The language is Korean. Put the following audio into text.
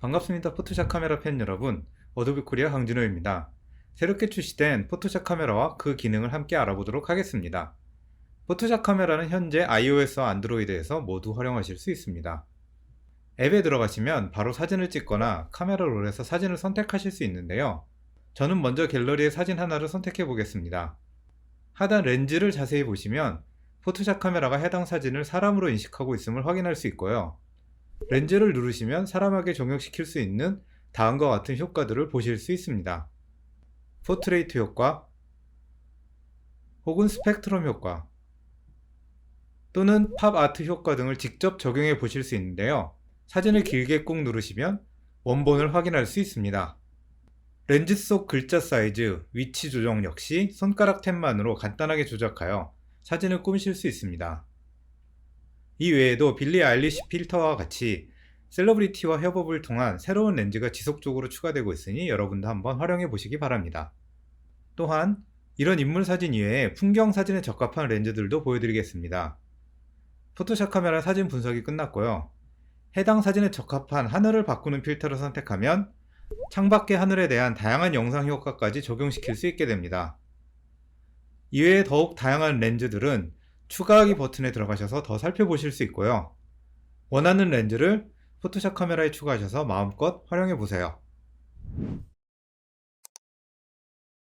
반갑습니다. 포토샵 카메라 팬 여러분. 어도비 코리아 강진호입니다. 새롭게 출시된 포토샵 카메라와 그 기능을 함께 알아보도록 하겠습니다. 포토샵 카메라는 현재 iOS와 안드로이드에서 모두 활용하실 수 있습니다. 앱에 들어가시면 바로 사진을 찍거나 카메라 롤에서 사진을 선택하실 수 있는데요. 저는 먼저 갤러리에 사진 하나를 선택해 보겠습니다. 하단 렌즈를 자세히 보시면 포토샵 카메라가 해당 사진을 사람으로 인식하고 있음을 확인할 수 있고요. 렌즈를 누르시면 사람에게 적용시킬 수 있는 다음과 같은 효과들을 보실 수 있습니다. 포트레이트 효과 혹은 스펙트럼 효과 또는 팝 아트 효과 등을 직접 적용해 보실 수 있는데요. 사진을 길게 꾹 누르시면 원본을 확인할 수 있습니다. 렌즈 속 글자 사이즈, 위치 조정 역시 손가락 탭만으로 간단하게 조작하여 사진을 꾸미실 수 있습니다. 이 외에도 빌리 아일리시 필터와 같이 셀러브리티와 협업을 통한 새로운 렌즈가 지속적으로 추가되고 있으니 여러분도 한번 활용해 보시기 바랍니다. 또한 이런 인물 사진 이외에 풍경 사진에 적합한 렌즈들도 보여드리겠습니다. 포토샵 카메라 사진 분석이 끝났고요. 해당 사진에 적합한 하늘을 바꾸는 필터를 선택하면 창밖의 하늘에 대한 다양한 영상 효과까지 적용시킬 수 있게 됩니다. 이외에 더욱 다양한 렌즈들은 추가하기 버튼에 들어가셔서 더 살펴보실 수 있고요. 원하는 렌즈를 포토샵 카메라에 추가하셔서 마음껏 활용해 보세요.